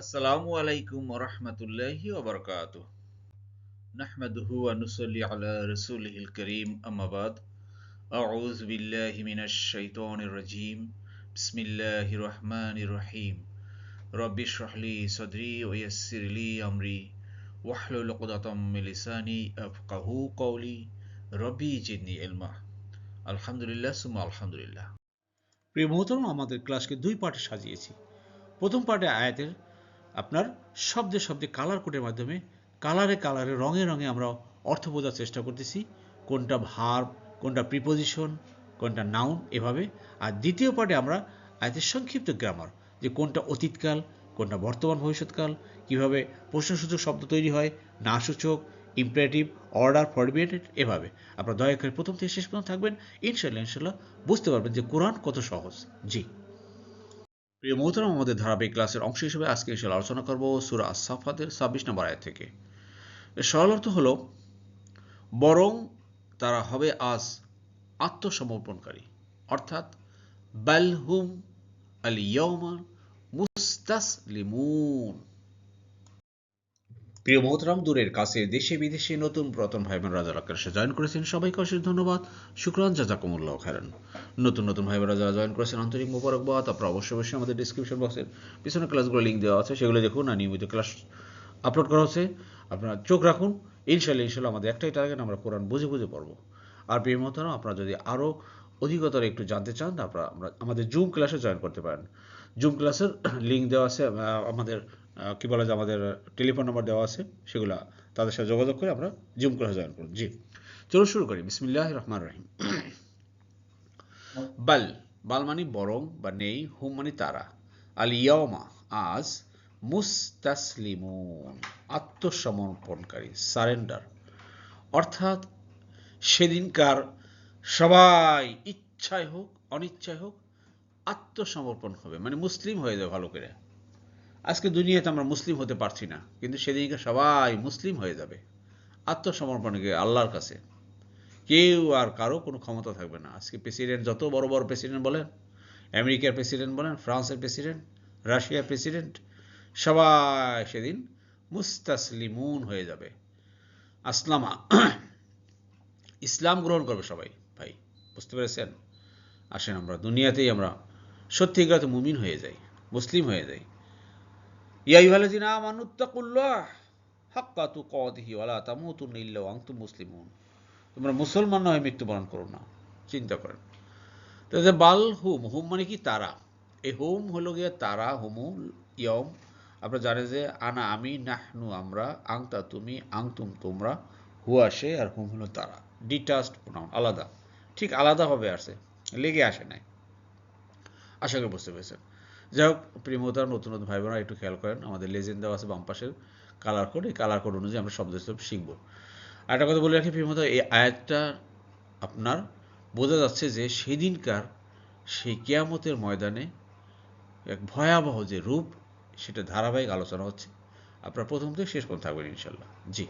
আসসালামু আলাইকুম ওরহমতুল্লাহি ওবরকাত। নাহমাদুহু ওয়া নুসাল্লি আলা রাসূলিহিল কারীম, আম্মা বাদ। আউযু বিল্লাহি মিনাশ শাইতানির রাজীম। বিসমিল্লাহির রহমানির রহিম। রব্বি ইশরাহ লি সাদরি ওয়া ইয়াসসির লি আমরি। ওয়াহলুল উকদাতাম মিন লিসানি আফকাহু কওলি। রব্বি জিদনি ইলমা। আলহামদুলিল্লাহ, সুম্মা আলহামদুলিল্লাহ। প্রিয় মোহতরম, আমাদের ক্লাসকে দুই পার্টে সাজিয়েছি। প্রথম পার্টে আয়াতের আপনার শব্দে শব্দে কালার কোডের মাধ্যমে কালারে কালারে রঙে রঙে আমরা অর্থ বোঝার চেষ্টা করতেছি। কোনটা ভার্ব কোনটা প্রিপোজিশন কোনটা নাউন এভাবে। আর দ্বিতীয় পার্টে আমরা আয়াতের সংক্ষিপ্ত গ্রামার যে কোনটা অতীতকাল, কোনটা বর্তমান ভবিষ্যৎকাল, কীভাবে প্রশ্নসূচক শব্দ তৈরি হয় না সূচক ইম্পারেটিভ অর্ডার ফরবিয়েটেড এভাবে। আপনারা দয়া করে প্রথম থেকে শেষ পর্যন্ত থাকবেন। ইনশাল্লাহ ইনশাল্লাহ বুঝতে পারবেন যে কোরআন কত সহজ। জি। প্রিয় মোহতরম, আমাদের ধারাবাহিক ক্লাসের অংশ হিসেবে আজকে এসে আলোচনা করব সুরা আসাফাতের ছাব্বিশ নম্বর আয় থেকে। এর সরল অর্থ হল, বরং তারা হবে আজ আত্মসমর্পণকারী। অর্থাৎ বালহুম আল ইয়মান মুস্তাসলিমুন। প্রিয় মোহতরাম দূরের কাছে দেশে বিদেশে নতুন পুরাতন ভাই বোন রাজা এসে জয়েন করেছেন। সবাইকে অশেষ ধন্যবাদ। শুক্রান জাজাকুমুল্লাহ খায়রান। নতুন নতুন ভাই বোনরা যারা জয়েন করেছেন। আন্তরিক মোবারকবাদ। আপনারা অবশ্যই অবশ্যই আমাদের ডিসক্রিপশন বক্সের পিছনে ক্লাসগুলো লিঙ্ক দেওয়া আছে। সেগুলো দেখুন আর নিয়মিত ক্লাস আপলোড করা হচ্ছে। আপনারা চোখ রাখুন। ইনশাল্লাহ ইনশাল্লাহ আমাদের একটাই টার্গেট আমরা কোরআন বুঝে বুঝে পড়ব। আর প্রিয় মোহতরাম আপনারা যদি আরও অধিকতর একটু জানতে চান আপনারা আমাদের জুম ক্লাসে জয়েন করতে পারেন। জুম ক্লাসের লিঙ্ক দেওয়া আছে আমাদের কী বলা যায় আমাদের টেলিফোন নাম্বার দেওয়া আছে, সেগুলো তাদের সাথে যোগাযোগ করে আমরা জুম ক্লাসে জয়েন করুন জি। চলো শুরু করি। বিসমিল্লাহ রহমান রহিম। বাল বাল মানে বরং বা নেই, হুম মানে তারা। আল ইয়মা আজ মুস্তাসলিমুন, আত্মসমর্পণকারী, সারেন্ডার। অর্থাৎ সেদিনকার সবাই ইচ্ছায় হোক, অনিচ্ছায় হোক, আত্মসমর্পণ হবে। মানে মুসলিম হয়ে যাবে ভালো করে। আজকে দুনিয়াতে আমরা মুসলিম হতে পারছি না, কিন্তু সেদিনকে সবাই মুসলিম হয়ে যাবে। আত্মসমর্পণে গিয়ে আল্লাহর কাছে। কেউ আর কারও কোনো ক্ষমতা থাকবে না। আজকে প্রেসিডেন্ট, যত বড় বড় প্রেসিডেন্ট বলেন, আমেরিকার প্রেসিডেন্ট বলেন, ফ্রান্সের প্রেসিডেন্ট, রাশিয়ার প্রেসিডেন্ট, সবাই সেদিন মুস্তাসলিমুন হয়ে যাবে। আসলামা, ইসলাম গ্রহণ করবে সবাই। ভাই, বুঝতে পেরেছেন? আসেন আমরা, দুনিয়াতেই আমরা সত্যিকার মুমিন হয়ে যাই, মুসলিম হয়ে যাই। মুসলিমুন। তোমরা মুসলমান নয়, মৃত্যুবরণ করো না। চিন্তা করেন। বাল হুম হুম মানে কি তারা? এই হলো গিয়ে তারা ইয়ম আপনারা জানেন যে আনা আমি, নাহনু আমরা, আংতা তুমি, আংতুম তোমরা, হুয়া সে আর হুম হলো তারা। ডিটাস্ট প্রোনাউন, আলাদা। ঠিক আলাদাভাবে আসে লেগে আসে নাই। আশা করি বুঝতে পেরেছেন। যাই হোক প্রিমতার নতুন নতুন ভাই বোনেরা একটু খেয়াল করেন, আমাদের লেজেন্ড দেওয়া আছে বাম পাশের কালার কোড এই কালার কোড অনুযায়ী আমরা শব্দ শিখব। একটা কথা বলে রাখি প্রিমতা এই আয়াতটা আপনার বোঝা যাচ্ছে যে সেদিনকার সেই কেয়ামতের ময়দানে এক ভয়াবহ যে রূপ, সেটা ধারাবাহিক আলোচনা হচ্ছে। আপনার প্রথম থেকে শেষ পর্যন্ত থাকবেন ইনশাল্লাহ জি।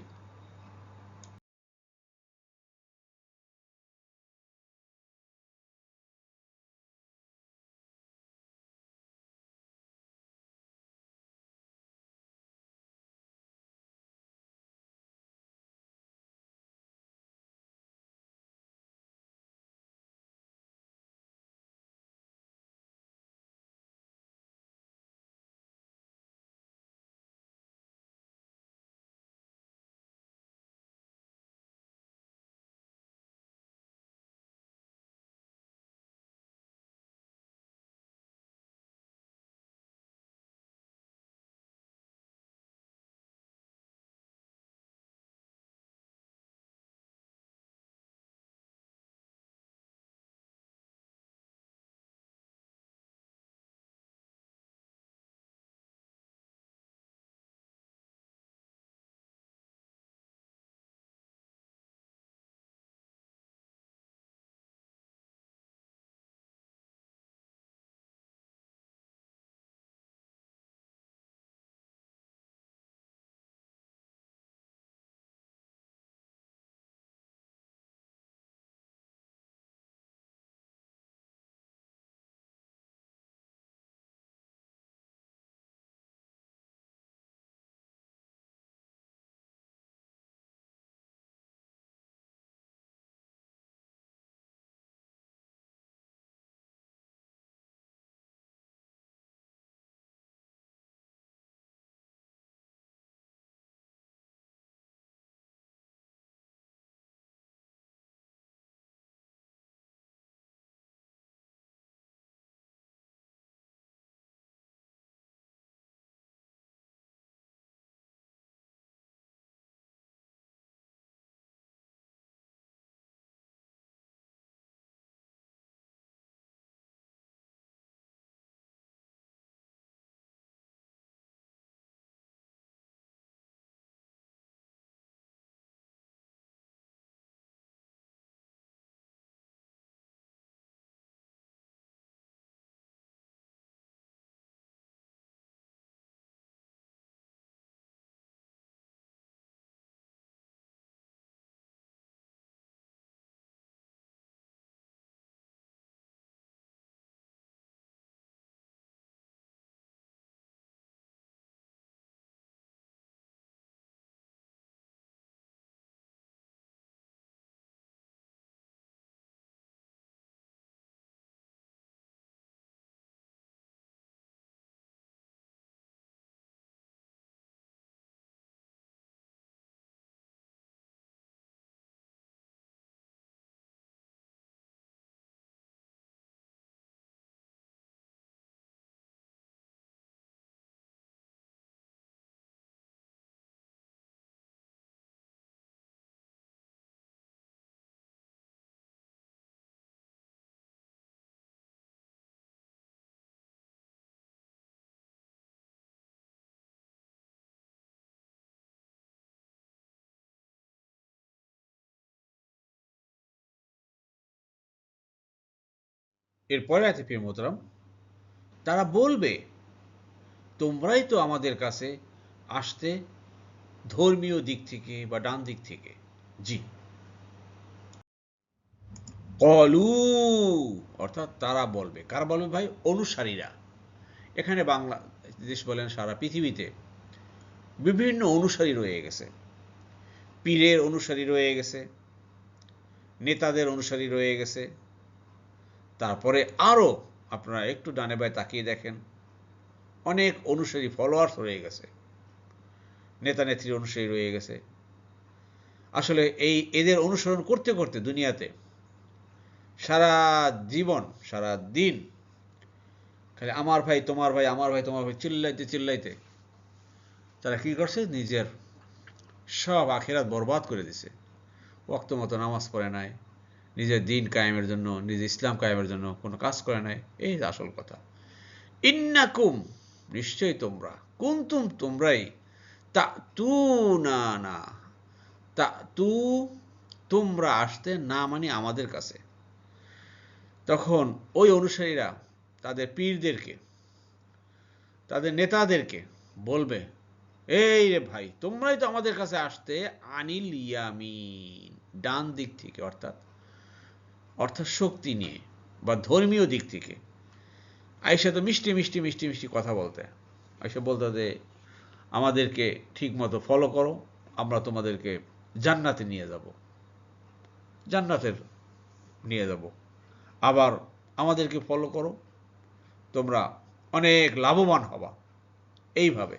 এরপরে আছে প্রিয় তারা বলবে, তোমরাই তো আমাদের কাছে আসতে ধর্মীয় দিক থেকে বা ডান দিক থেকে। জি। কলু, অর্থাৎ তারা বলবে। কার বলবে ভাই? অনুসারীরা। এখানে বাংলাদেশ বলেন সারা পৃথিবীতে বিভিন্ন অনুসারী রয়ে গেছে। পীরের অনুসারী রয়ে গেছে, নেতাদের অনুসারী রয়ে গেছে তারপরে আরও আপনারা একটু ডানে বায় তাকিয়ে দেখেন, অনেক অনুসারী ফলোয়ার্স রয়ে গেছে, নেতা নেত্রীর অনুসারী রয়ে গেছে। আসলে এই এদের অনুসরণ করতে করতে দুনিয়াতে সারা জীবন, সারা দিন খালি আমার ভাই, তোমার ভাই, আমার ভাই, তোমার ভাই চিল্লাইতে চিল্লাইতে তারা কি করছে? নিজের সব আখেরাত বরবাদ করে দিছে। ওক্ত মতো নামাজ পড়ে নাই নিজের দিন কায়েমের জন্য, নিজের ইসলাম কায়েমের জন্য কোনো কাজ করে নাই। এই আসল কথা। ইন্নাকুম, নিশ্চয়ই তোমরা, কুন্তুম তোমরাই তা তু না না তা তু তোমরা আসতে না মানে আমাদের কাছে। তখন ওই অনুসারীরা তাদের পীরদেরকে, তাদের নেতাদেরকে বলবে, এই রে ভাই, তোমরাই তো আমাদের কাছে আসতে আনিল ইয়ামিন। ডান দিক থেকে, অর্থাৎ অর্থাৎ শক্তি নিয়ে বা ধর্মীয় দিক থেকে। আইসা তো মিষ্টি মিষ্টি মিষ্টি মিষ্টি কথা বলতে। আইসা বলতে যে, আমাদেরকে ঠিক মতো ফলো করো, আমরা তোমাদেরকে জান্নাতে নিয়ে যাব। জান্নাতের নিয়ে যাব। আবার আমাদেরকে ফলো করো, তোমরা অনেক লাভবান হবা। এইভাবে।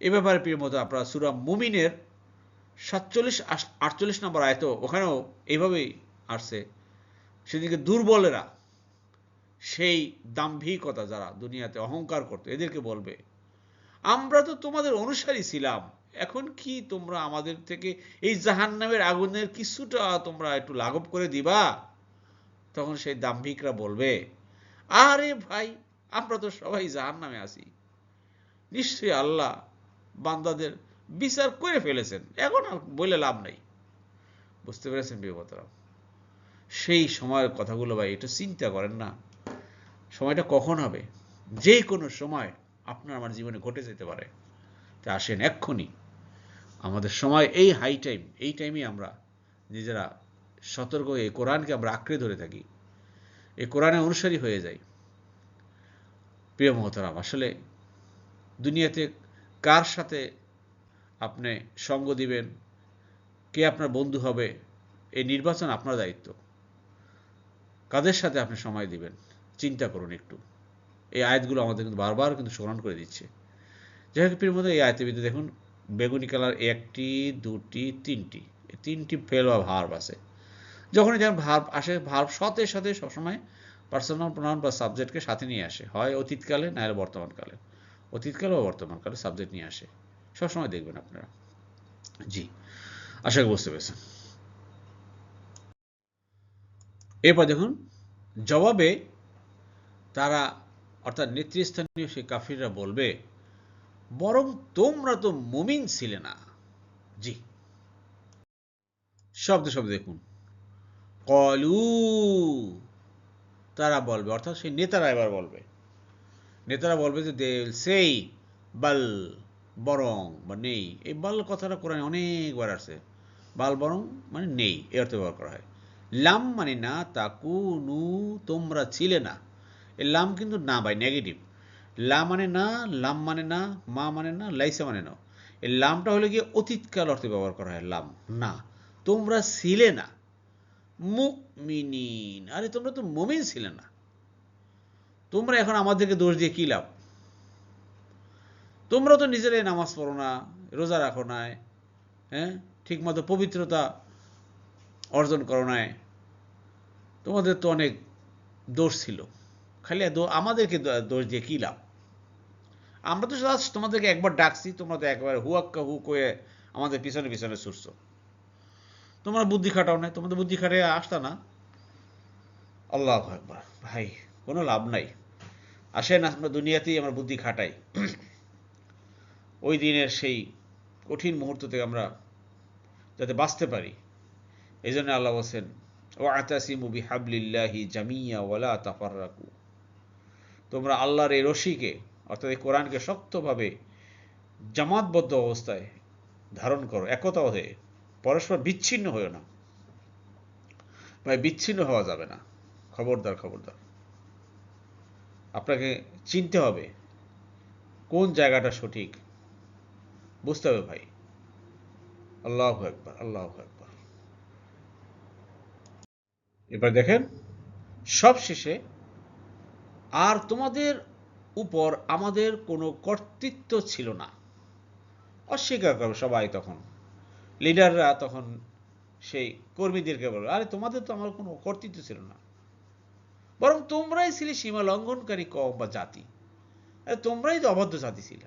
এ ব্যাপারে প্রিয় মতো আপনারা সুরা মুমিনের সাতচল্লিশ আটচল্লিশ নম্বর আয়ত ওখানেও এইভাবেই আসছে। সেদিকে দুর্বলেরা, সেই দাম্ভিকতা যারা দুনিয়াতে অহংকার করতো, এদেরকে বলবে, আমরা তো তোমাদের অনুসারী ছিলাম, এখন কি তোমরা আমাদের থেকে এই জাহান নামের আগুনের কিছুটা তোমরা একটু লাঘব করে দিবা? তখন সেই দাম্ভিকরা বলবে, আরে ভাই, আমরা তো সবাই জাহান নামে আছি। নিশ্চয়ই আল্লাহ বান্দাদের বিচার করে ফেলেছেন, এখন আর বলে লাভ নাই। বুঝতে পেরেছেন বিপদরাম সেই সময়ের কথাগুলো ভাই, একটু চিন্তা করেন না। সময়টা কখন হবে? যে কোনো সময় আপনার আমার জীবনে ঘটে যেতে পারে। তা আসেন এক্ষুনি। আমাদের সময় এই হাই টাইম এই টাইমে আমরা নিজেরা সতর্ক এই কোরআনকে আমরা আঁকড়ে ধরে থাকি। এই কোরআনে অনুসারী হয়ে যাই। প্রিয় মহতরাম, আসলে দুনিয়াতে কার সাথে আপনি সঙ্গ দিবেন? কে আপনার বন্ধু হবে? এই নির্বাচন আপনার দায়িত্ব। কাদের সাথে আপনি সময় দিবেন? চিন্তা করুন একটু। এই আয়াতগুলো আমাদের কিন্তু বারবার কিন্তু স্মরণ করে দিচ্ছে। যাই হোক, প্রিয় মধ্যে এই আয়তের ভিতরে দেখুন, বেগুনি কালার একটি, দুটি, তিনটি। তিনটি ফেল বা ভার্ব আছে। যখনই যেমন ভার্ব আসে ভার্ব সাথে সাথে সবসময় পার্সোনাল প্রোনাউন বা সাবজেক্টকে সাথে নিয়ে আসে। হয় অতীতকালে না হলে বর্তমানকালে। অতীতকালে বা বর্তমানকালে সাবজেক্ট নিয়ে আসে। সবসময় দেখবেন আপনারা। জি, আশা করি বুঝতে পেরেছেন। এরপর দেখুন, জবাবে তারা, অর্থাৎ নেতৃস্থানীয় সেই কাফিররা বলবে, বরং তোমরা তো মুমিন ছিলে না। জি। শব্দ শব্দ দেখুন, কলু। তারা বলবে, অর্থাৎ সেই নেতারা এবার বলবে। নেতারা বলবে যে দে সেই বাল বরং, বা নেই। এই বাল কথাটা কোরআনে অনেকবার আসছে। বাল বরং মানে নেই, এ অর্থে ব্যবহার করা হয়। লাম মানে না তাকু নু তোমরা ছিলে না। এই লাম কিন্তু না ভাই নেগেটিভ লা মানে না, লাম মানে না, মা মানে না, লাইসা মানে না। এই লামটা হলে গিয়ে অতীতকাল অর্থে ব্যবহার করা হয়, লাম। না, তোমরা ছিলে না। মুমিনিন। আরে, তোমরা তো মুমিন ছিলে না। তোমরা এখন আমাদেরকে দোষ দিয়ে কী লাভ? তোমরা তো নিজেরাই নামাজ পড়ো না, রোজা রাখো না হ্যাঁ? ঠিকমতো পবিত্রতা অর্জন করো নাই। তোমাদের তো অনেক দোষ ছিল। খালি আমাদেরকে দোষ দিয়ে কী লাভ? আমরা তো তোমাদেরকে একবার ডাকছি, তোমরা তো একবার হুয়াক্কা হু করে আমাদের পিছনে পিছনে ছুটছো। তোমরা বুদ্ধি খাটাও নাই, তোমাদের বুদ্ধি খাটে আসতা না। আল্লাহ একবার ভাই, কোনো লাভ নাই। আসেন, আমরা দুনিয়াতেই আমরা বুদ্ধি খাটাই। ওই দিনের সেই কঠিন মুহূর্ত থেকে আমরা যাতে বাঁচতে পারি। এই জন্য আল্লাহ বলছেন, ওয়াতাসিমু বিহাবলিল্লাহি জামিয়া ওয়ালা তাফাররাকু তোমরা আল্লাহর এই রশিকে, অর্থাৎ এই কোরআনকে শক্তভাবে জামাতবদ্ধ অবস্থায় ধারণ করো, একতা হয়ে, পরস্পর বিচ্ছিন্ন হয়েও না। ভাই, বিচ্ছিন্ন হওয়া যাবে না। খবরদার খবরদার। আপনাকে চিনতে হবে কোন জায়গাটা সঠিক। বুঝতে হবে ভাই। আল্লাহ একবার আল্লাহ একবার এবার দেখেন সব শেষে আর তোমাদের উপর আমাদের কোনো কর্তৃত্ব ছিল না। অস্বীকার করবে সবাই তখন। লিডাররা তখন সেই কর্মীদেরকে বলবে আরে, তোমাদের তো আমার কোনো কর্তৃত্ব ছিল না। বরং তোমরাই ছিলে সীমা লঙ্ঘনকারী কম বা জাতি। তোমরাই তো অবাধ্য জাতি ছিল।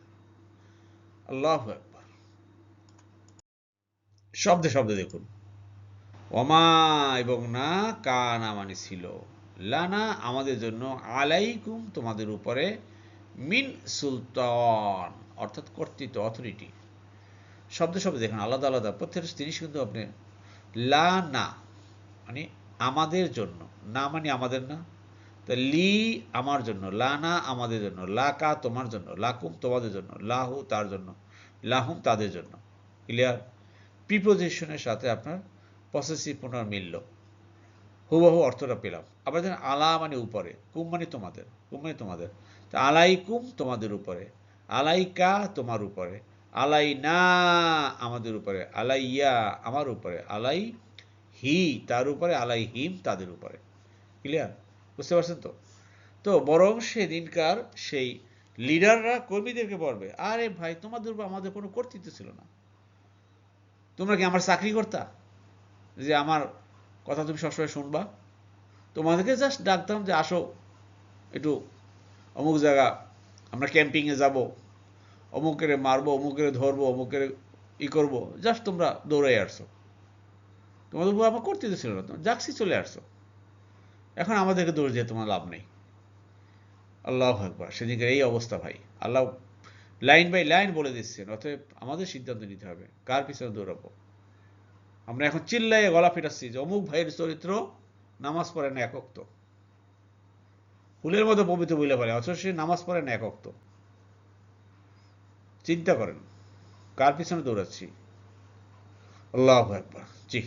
আল্লাহ শব্দে শব্দে দেখুন। অমা এবং না কানা মানে ছিল। লানা আমাদের জন্য আলাইকুম তোমাদের উপরে মিন সুলতান, অর্থাৎ কর্তৃত্ব অথরিটি শব্দ শব্দ দেখুন, আলাদা আলাদা। প্রত্যেকটা জিনিস কিন্তু আপনি লা না মানে আমাদের জন্য। না মানে আমাদের না। তো লি আমার জন্য লা না আমাদের জন্য, লাকা তোমার জন্য, লাকুম তোমাদের জন্য, লাহু তার জন্য, লাহুম তাদের জন্য। ক্লিয়ার প্রিপোজিশনের সাথে আপনার পসেসিভ পুনর্মিলল হুবহু অর্থটা পেলাম। আবার দেখেন আলা মানে উপরে, কুম মানে তোমাদের, কুম মানে তোমাদের। তো আলাইকুম তোমাদের উপরে, আলাইকা তোমার উপরে আলাই না আমাদের উপরে, আলাইয়া আমার উপরে, আলাই হি তার উপরে, আলাই হিম তাদের উপরে। ক্লিয়ার? বুঝতে পারছেন তো? তো বরং সেদিনকার সেই লিডাররা কর্মীদেরকে বলবে, আরে ভাই, তোমাদের উপর আমাদের কোনো কর্তৃত্ব ছিল না। তোমরা কি আমার চাকরি করতা যে আমার কথা তুমি সবসময় শুনবা। তোমাদেরকে জাস্ট ডাকতাম যে আসো, একটু অমুক জায়গা, আমরা ক্যাম্পিংয়ে যাব, অমুকের মারবো, অমুকের ধরবো, অমুকের ই করব জাস্ট তোমরা দৌড়াই আসছো। তোমাদের উপর আমার করতে ছিল না, তোমার জাকসি চলে আসছো। এখন আমাদেরকে দৌড়ে যেতে তোমার লাভ নেই। আল্লাহ একবার সেদিকে এই অবস্থা ভাই। আল্লাহ লাইন বাই লাইন বলে দিচ্ছেন, অতএব আমাদের সিদ্ধান্ত নিতে হবে, কার পিছনে দৌড়াবো? আমরা এখন চিল্লাইয়ে গলা ফিটাচ্ছি যে অমুক ভাইয়ের চরিত্র নামাজ পড়ে না একক্ত। ফুলের মতো পবিত্র বলে বলে, অথচ সে নামাজ পড়ে না একক্ত। চিন্তা করেন, কার পিছনে দৌড়াচ্ছি? আল্লাহ একবার জি।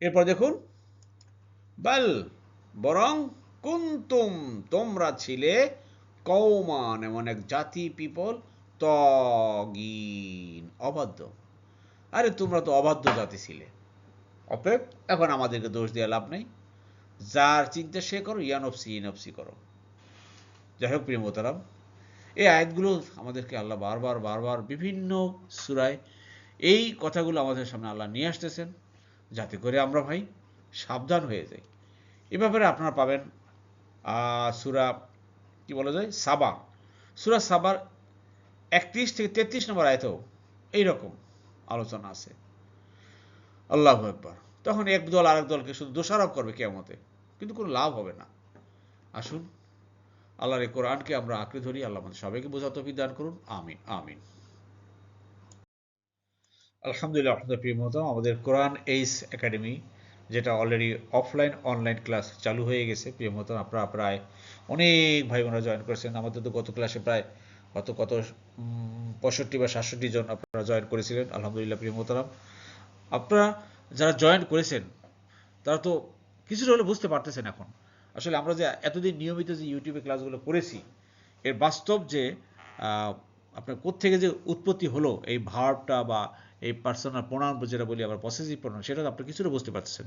এরপর দেখুন, বাল বরং কুন্তুম, তোমরা ছিলে কৌমান এমন এক জাতি, পিপল, তগিন, অবাধ্য। আরে তোমরা তো অবাধ্য জাতি ছিলে। অতএব এখন আমাদেরকে দোষ দেওয়া লাভ নেই। যার চিন্তা সে করো, ইয়ানফসি ইনফসি করো। যাই হোক, প্রিয় মোতারাম এই আয়াতগুলো আমাদেরকে আল্লাহ বারবার বারবার বিভিন্ন সুরায় এই কথাগুলো আমাদের সামনে আল্লাহ নিয়ে আসতেছেন। যাতে করে আমরা ভাই সাবধান হয়ে যাই। এ ব্যাপারে আপনারা পাবেন সুরা, কি বলা যায়? সাবা। সুরা সাবার একত্রিশ থেকে তেত্রিশ নম্বর আয়তেও এইরকম। আলোচনা আছে। আল্লাহ একবার তখন এক দল আরেক দলকে শুধু দোষারোপ করবে কেমতে কিন্তু কোনো লাভ হবে না। আসুন, আল্লাহর এই কোরআনকে আমরা আঁকড়ে ধরি। আল্লাহ আমাদের সবাইকে বোঝাতে দান করুন। আমিন আমিন। আলহামদুলিল্লাহ, আপনাদের প্রিয় আমাদের কোরআন এইস একাডেমি, যেটা অলরেডি অফলাইন অনলাইন ক্লাস চালু হয়ে গেছে। প্রিয় মতন আপনারা প্রায় অনেক ভাই বোনরা জয়েন করেছেন। আমাদের তো গত ক্লাসে প্রায় কত কত পঁয়ষট্টি বা সাতষট্টি জন আপনারা জয়েন করেছিলেন, আলহামদুলিল্লাহ প্রিয় মোতারাম আপনারা যারা জয়েন করেছেন, তারা তো কিছুটা হলে বুঝতে পারতেছেন এখন। আসলে আমরা যে এতদিন নিয়মিত যে ইউটিউবে ক্লাসগুলো করেছি, এর বাস্তব যে আপনার কোত্থেকে যে উৎপত্তি হলো, এই ভার্বটা বা এই পার্সোনাল প্রণাম যেটা বলি আবার পসেসিভ প্রণাম সেটা আপনি কিছুটা বুঝতে পারতেছেন।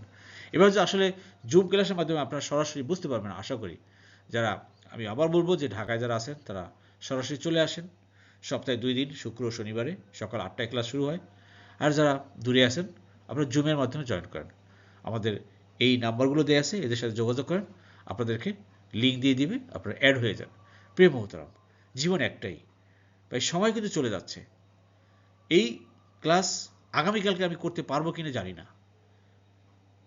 এবার যে আসলে জুম ক্লাসের মাধ্যমে আপনারা সরাসরি বুঝতে পারবেন, আশা করি। যারা, আমি আবার বলব যে ঢাকায় যারা আছেন, তারা সরাসরি চলে আসেন। সপ্তাহে দুই দিন, শুক্র ও শনিবারে সকাল আটটায় ক্লাস শুরু হয়। আর যারা দূরে আছেন, আপনারা জুমের মাধ্যমে জয়েন করেন। আমাদের এই নাম্বারগুলো দেওয়া আছে, এদের সাথে যোগাযোগ করেন। আপনাদেরকে লিঙ্ক দিয়ে দিবে, আপনারা অ্যাড হয়ে যান। প্রিয় মোহতারাম, জীবন একটাই। তাই সময় কিন্তু চলে যাচ্ছে। এই ক্লাস আগামীকালকে আমি করতে পারব কিনা জানি না।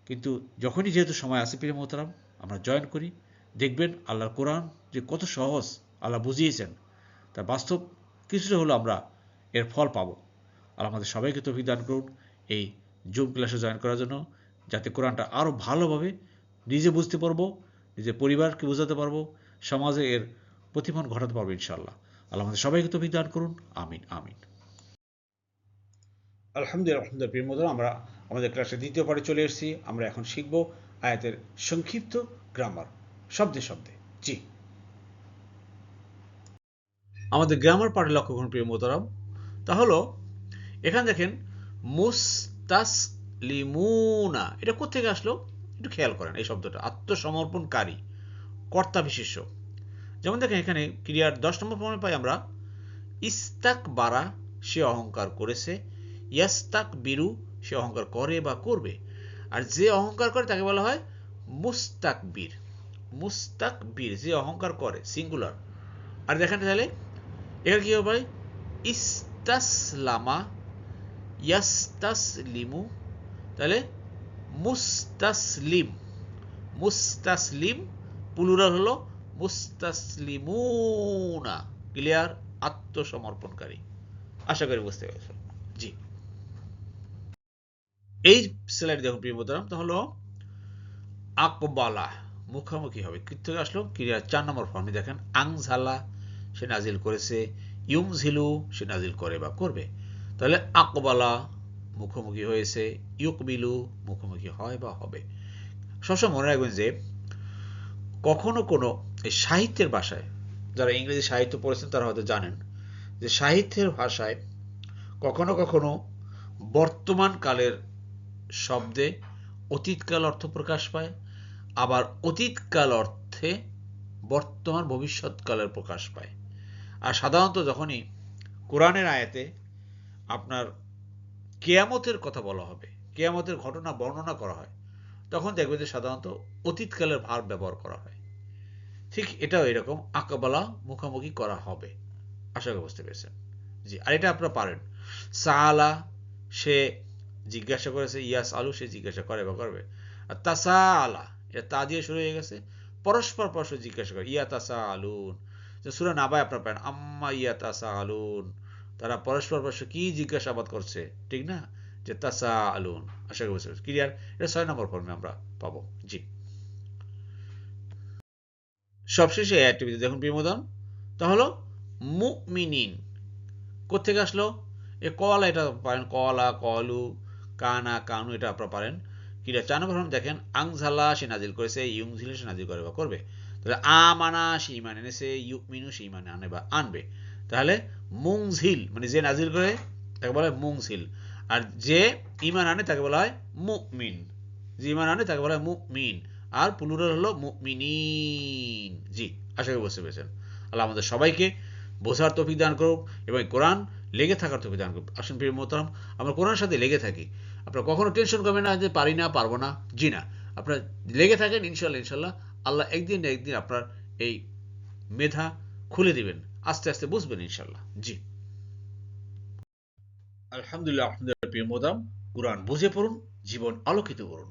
কিন্তু যখনই যেহেতু সময় আসে প্রিয় মোহতারাম, আমরা জয়েন করি। দেখবেন আল্লাহর কোরআন যে কত সহজ, আল্লাহ বুঝিয়েছেন। তার বাস্তব কিছুটা হলো আমরা এর ফল পাবো। আর আমাদের সবাইকে তফিক দান করুন এই জুম ক্লাসে জয়েন করার জন্য, যাতে কোরআনটা আরও ভালোভাবে নিজে বুঝতে পারব, নিজের পরিবারকে বোঝাতে পারব, সমাজে এর প্রতিফলন ঘটাতে পারব ইনশাল্লাহ আল্লাহ আমাদের সবাইকে তো দান করুন। আমিন আমিন। আলহামদুলিল্লাহ আলহামদুলিল্লাহ, প্রিয় মতো আমরা আমাদের ক্লাসের দ্বিতীয় পারে চলে এসেছি। আমরা এখন শিখব আয়াতের সংক্ষিপ্ত গ্রামার শব্দে শব্দে। জি। আমাদের গ্রামার পাঠে লক্ষ্য করুন প্রিয় মোতারাম তা হলো, এখানে দেখেন মুস্তাস লিমুনা এটা কোথেকে আসলো? একটু খেয়াল করেন এই শব্দটা। আত্মসমর্পণকারী, কর্তা বিশেষ্য। যেমন দেখেন, এখানে ক্রিয়ার দশ নম্বর ফর্মে পাই আমরা ইস্তাক বারা সে অহংকার করেছে ইয়াস্তাক বিরু সে অহংকার করে বা করবে। আর যে অহংকার করে, তাকে বলা হয় মুস্তাক বীর মুস্তাক বীর যে অহংকার করে সিঙ্গুলার আর দেখেন তাহলে এখানে কি হবে ইস্তাসলামা, ইয়াস্তাসলিমু, তাহলে মুস্তাসলিম মুস্তাসলিম পুলুরাল হলো মুস্তাসলিমুনা ক্লিয়ার আত্মসমর্পণকারী। আশা করি বুঝতে পেরেছ জি। এই স্লাইড দেখুন প্রিয় মোতারাম তাহলে আকবালা, মুখামুখি হবে। কৃত থেকে আসলো ক্রিয়ার চার নম্বর ফর্মে দেখেন, আংঝালা সে নাজিল করেছে। ইউমঝিলু সে নাজিল করে বা করবে। তাহলে আকবালা মুখোমুখি হয়েছে ইউকবিলু মুখোমুখি হয় বা হবে। সবসময় মনে রাখবেন যে, কখনো কোনো এই সাহিত্যের ভাষায়, যারা ইংরেজি সাহিত্য পড়েছেন তারা হয়তো জানেন যে সাহিত্যের ভাষায় কখনো কখনো বর্তমান কালের শব্দে অতীতকাল অর্থ প্রকাশ পায়, আবার অতীতকাল অর্থে বর্তমান ভবিষ্যৎকালের প্রকাশ পায়। আর সাধারণত যখনই কোরআনের আয়াতে আপনার কেয়ামতের কথা বলা হবে, কেয়ামতের ঘটনা বর্ণনা করা হয়, তখন দেখবে যে সাধারণত অতীতকালের ভার ব্যবহার করা হয়। ঠিক এটাও এরকম আঁকাবালা মুখামুখি করা হবে। আশা করি বুঝতে পেরেছেন। জি, আর এটা আপনারা পারেন। সালা সে জিজ্ঞাসা করেছে, ইয়াস আলু, সে জিজ্ঞাসা করে বা করবে। আর তাসা আলা এটা তা দিয়ে শুরু হয়ে গেছে। পরস্পর পরস্পর জিজ্ঞাসা করে ইয়া তাসা আলুন সুরা নাবায় আপনার পারেন আম্মা ইয়া তাসা আলুন তারা পরস্পর পরস্পর কি জিজ্ঞাসাবাদ করছে, ঠিক না? যে তাসা আলুন আশা করি ক্লিয়ার এটা ছয় নম্বর ফর্মে আমরা পাবো। জি। সবশেষে অ্যাক্টিভিটি দেখুন বিমোদন। তা হলো, মুমিনিন। কোথেকে আসলো? এ কলা এটা পারেন, কলা, কলু, কানা, কানু, এটা আপনারা পারেন। কিরা চার নম্বর দেখেন আংঝালা সে নাজিল করেছে ইউংঝিলে সে নাজিল করে বা করবে। তাহলে আমানা সে ইমান এনেছে, ইউমিনু সে ইমান আনে বা আনবে। তাহলে মুংঝিল মানে যে নাজিল করে, তাকে বলা হয় মুংঝিল আর যে ইমান আনে, তাকে বলা হয় মুমিন। যে ইমান আনে, তাকে বলা হয় মুমিন। আর পুলুরাল হলো মুমিনিন। জি, আশা করি বুঝতে পেরেছেন। আল্লাহ আমাদের সবাইকে বোঝার তফিক দান করুক এবং কোরআন লেগে থাকার তফিক দান করুক আসুন প্রিয় মোহতারাম, আমরা কোরআনের সাথে লেগে থাকি। আপনারা কখনো টেনশন করবেন না যে পারি না, পারব না, জি না। আপনারা লেগে থাকেন ইনশাল্লাহ ইনশাল্লাহ আল্লাহ একদিন না একদিন আপনার এই মেধা খুলে দিবেন। আস্তে আস্তে বুঝবেন ইনশাল্লাহ জি। আলহামদুলিল্লাহ আপনাদের প্রিয় মোদাম কোরআন বুঝে পড়ুন, জীবন আলোকিত করুন।